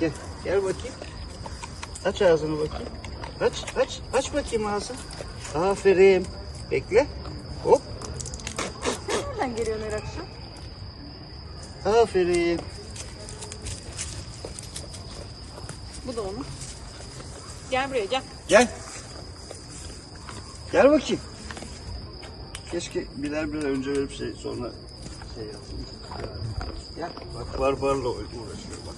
Gel. Gel bakayım. Aç ağzını bakayım. Aç, aç, aç bakayım ağzını. Aferin. Bekle. Hop. Nereden geliyor Merakşım? Aferin. Bu da onun. Gel buraya gel. Gel. Gel bakayım. Keşke birer birer önce verip şey sonra şey yapsın. Gel. Bak barbarla uğraşıyor bak.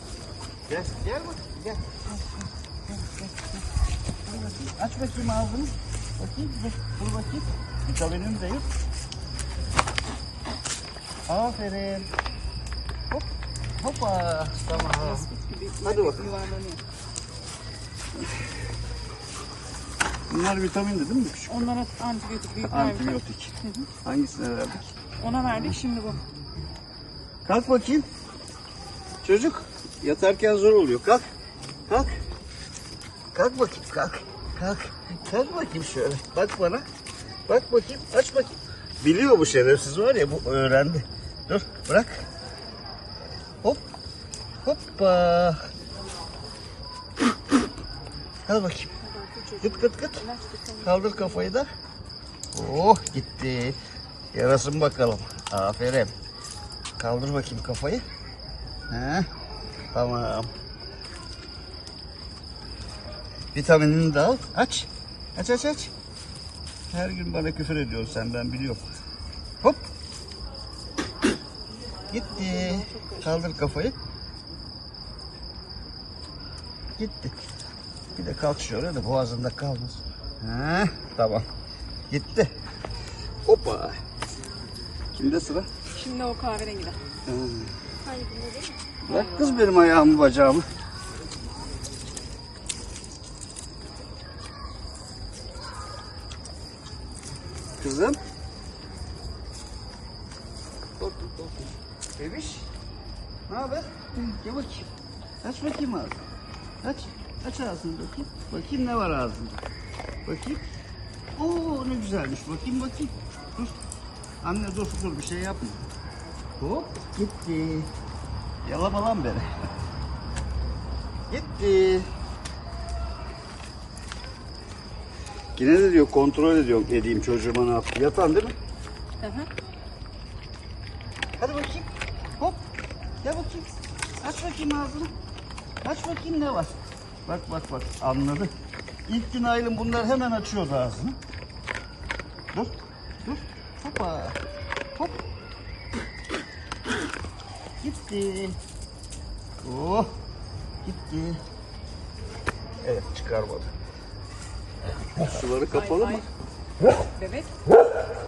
Gel. Gel bak. Gel. Aç bakayım ağzını. Bakayım. Dur, dur bakayım. Vitaminini de yut. Aferin. Hop. Hoppa. Tamam. Hadi bakalım. Bunlar vitamin de değil mi küçük? Onlara antibiyotik büyük verdik. Antibiyotik. Hangisine verdik? Ona verdik şimdi bu. Kalk bakayım. Çocuk yatarken zor oluyor. Kalk. Kalk. Kalk bakayım kalk. Kalk. Kalk bakayım şöyle. Bak bana. Bak bakayım. Aç bakayım. Biliyor bu şerefsiz var ya bu öğrendi. Dur bırak. Hop. Hoppa. Al bakayım. Gıt gıt gıt. Kaldır kafayı da. Oh gitti. Yarasın bakalım. Aferin. Kaldır bakayım kafayı. He. Tamam. Vitaminini de al. Aç. Aç aç aç. Her gün bana küfür ediyorsun sen ben biliyorum. Hop. Gitti. Kaldır kafayı. Gitti. Bir de kalk şöyle de boğazında kalmasın. He, tamam. Gitti. Hoppa. Kimde sıra? Şimdi o kahverengide. Bırak kız benim ayağımı bacağımı. Kızım. Korktum korktum. Bebiş. Ne haber? Gel bakayım. Aç bakayım ağzını. Aç. Aç ağzını bakayım. Bakayım ne var ağzında. Bakayım. Oo ne güzelmiş. Bakayım bakayım. Dur. Anne dur dur bir şey yapma. Hop gitti. Yalama lan beni. Gitti. Yine de diyor kontrol ediyorum edeyim çocuğuma ne yaptı. Yatan değil mi? Hı hı. Hadi bakayım. Hop. Gel bakayım. Aç bakayım ağzını. Aç bakayım ne var. Bak bak bak anladı. İlk gün Aylin bunlar hemen açıyordu ağzını. Dur. Dur. Hoppa. Hop. Gitti. Oh. Gitti. Evet çıkarmadı. Suları kapalı mı? Bebek.